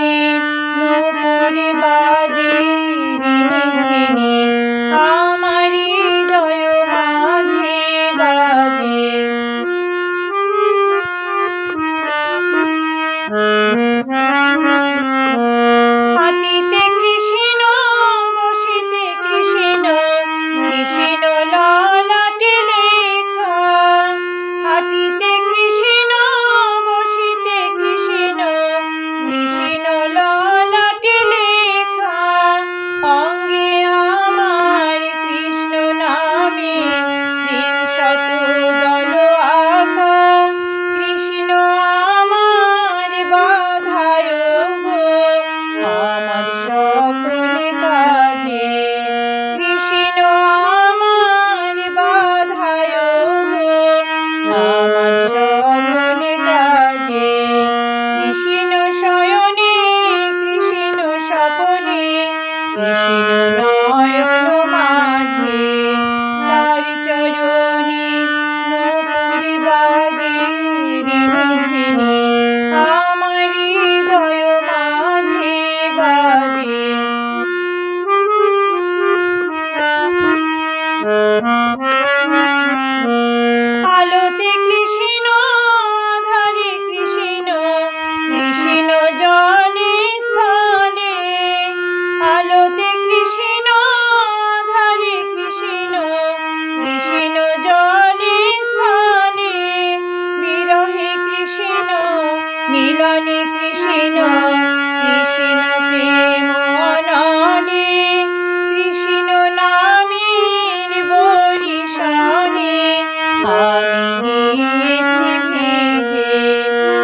Amen. মিলনে কৃষ্ণ কৃষ্ণ প্রেম ননে কৃষ্ণ নামের বরিশনে আমি গিয়েছি ভেজে,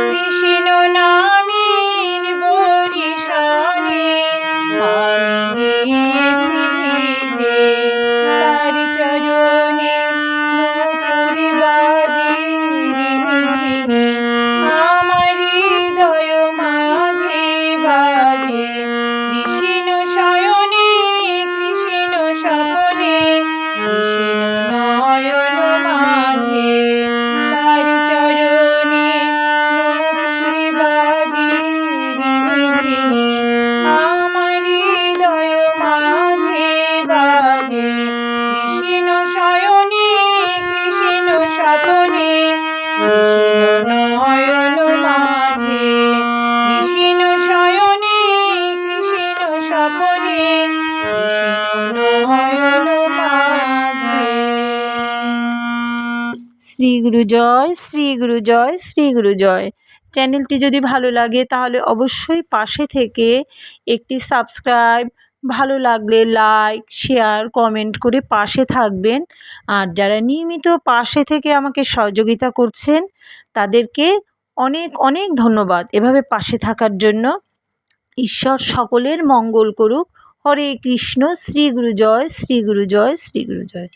কৃষ্ণ নামের বরিশনে আমি গিয়ে স্বপনে নয়ন মাঝে, কৃষ্ণ শয়নে, কৃষ্ণ স্বপনে নয়ন মাঝে। শ্রী গুরু জয়, শ্রী গুরু জয়, শ্রী গুরু জয়। চ্যানেলটি যদি ভালো লাগে, তাহলে অবশ্যই পাশে থেকে একটি সাবস্ক্রাইব ভালো লাগলে লাইক শেয়ার কমেন্ট করে পাশে থাকবেন। আর যারা নিয়মিত পাশে থেকে আমাকে সহযোগিতা করছেন, তাদেরকে অনেক অনেক ধন্যবাদ। এভাবে পাশে থাকার জন্য ঈশ্বর সকলের মঙ্গল করুক। হরে কৃষ্ণ, শ্রী গুরু জয় শ্রী গুরু জয় শ্রী গুরু জয়